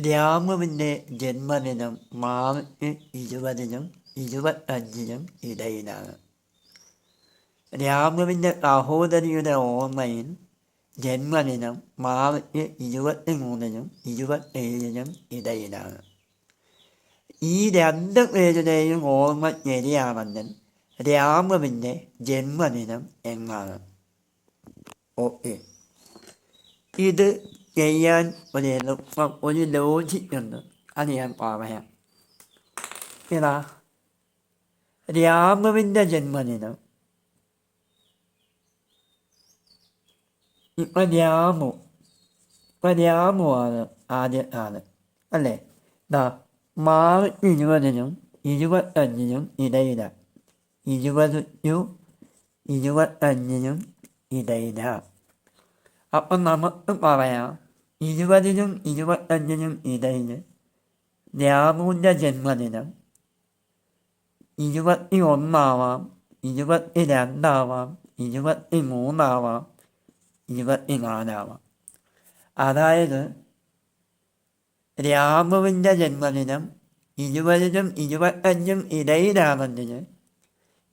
രാമുവിന്റെ ജന്മദിനം മാർച്ച് ഇരുപതിനും ഇരുപത്തഞ്ചിനും ഇടയിലാണ്. രാമുവിന്റെ സഹോദരിയുടെ ഓർമ്മയിൽ ജന്മദിനം മാർച്ച് ഇരുപത്തി മൂന്നിനും ഇരുപത്തേഴിനും ഇടയിലാണ്. ഈ രണ്ട് പേരുടെയും ഓർമ്മ ശരിയാണെങ്കിൽ രാമുവിന്റെ ജന്മദിനം എന്നാണ്. ഓക്കെ. ഇത് ചെയ്യാൻ ഒരു എളുപ്പം ഒരു ലോജിക് ഉണ്ട്. അത് ഞാൻ പറയാം. ഇതാ രാമുവിന്റെ ജന്മദിനം. ഇപ്പൊ രാമു ഇപ്പൊ രാമു ആണ് ആദ്യ ആൾ അല്ലേ? ഇതാ മാർച്ച് ഇരുപതിനും ഇരുപത്തഞ്ചിനും ഇടയിലാണ് ഇരുപതിനും ഇരുപത്തഞ്ചിനും ഇടയിലാണ് അപ്പം നമുക്ക് പറയാം ഇരുപതിനും ഇരുപത്തഞ്ചിനും ഇടയിൽ രാമുവിന്റെ ജന്മദിനം. ഇരുപത്തി ഒന്നാവാം ഇരുപത്തി രണ്ടാവാം ഇരുപത്തി മൂന്നാവാം ഇരുപത്തി നാലാവാം അതായത് രാമുവിന്റെ ജന്മദിനം ഇരുപതിനും ഇരുപത്തഞ്ചും ഇടയിലാണെങ്കിൽ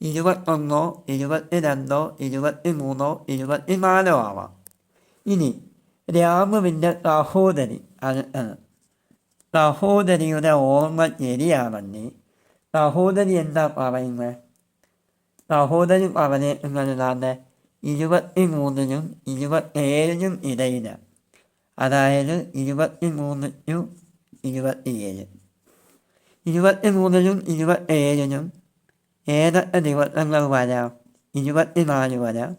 ഇരുപത്തൊന്നോ ഇരുപത്തി രണ്ടോ ഇരുപത്തി മൂന്നോ ഇരുപത്തി നാലോ ആവാം. ഇനി രാമുവിന്റെ സഹോദരി. സഹോദരിയുടെ ഓർമ്മ ശരിയാണെന്ന് സഹോദരി എന്താ പറയുന്നത് സഹോദരി പറഞ്ഞിരിക്കുന്നത് ഇരുപത്തി മൂന്നിനും ഇരുപത്തേഴിനും ഇടയിലാണ് അതായത് ഇരുപത്തി മൂന്നിനും ഇരുപത്തിയേഴ്. ഇരുപത്തി മൂന്നിനും ഇരുപത്തേഴിനും ഏതൊക്കെ ദിവസങ്ങൾ വരാം? ഇരുപത്തിനാല് വരാം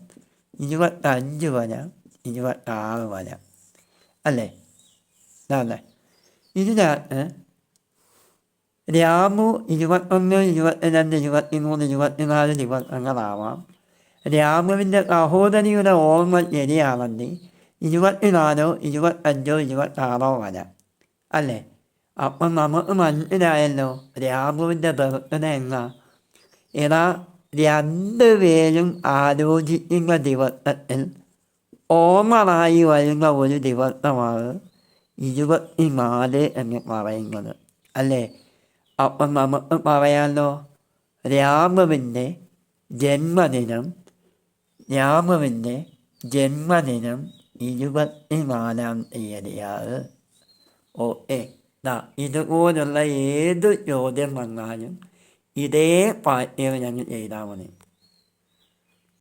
ഇരുപത്തഞ്ച് വരാം ഇരുപത്താറ് വല അല്ലേ? അതെ ഇതിനകത്ത് രാമു ഇരുപത്തൊന്ന് ഇരുപത്തിരണ്ട് ഇരുപത്തിമൂന്ന് ഇരുപത്തിനാല് ദിവസങ്ങളാവാം. രാമുവിന്റെ സഹോദരിയുടെ ഓർമ്മ ശരിയാണെങ്കിൽ ഇരുപത്തിനാലോ ഇരുപത്തഞ്ചോ ഇരുപത്താറോ വല അല്ലേ? അപ്പം നമുക്ക് മനസ്സിലായല്ലോ രാമുവിന്റെ ബർത്ത്ഡേ എന്നാ. എടാ രണ്ടുപേരും ആലോചിക്കുന്ന ദിവസത്തിൽ ഓമറായി വരുന്ന ഒരു ദിവസമാണ് ഇരുപത്തിനാല് എന്ന് പറയുന്നത്. അല്ലേ? അപ്പം നമുക്ക് പറയാമല്ലോ രാമുവിന്റെ ജന്മദിനം രാമുവിന്റെ ജന്മദിനം ഇരുപത്തിനാലാം തീയതിയാണ്. ഓക്കെ. ദാ ഇതുപോലുള്ള ഏത് ചോദ്യം വന്നാലും ഇതേ പാറ്റേൺ ഞങ്ങൾ ചെയ്താൽ മതി.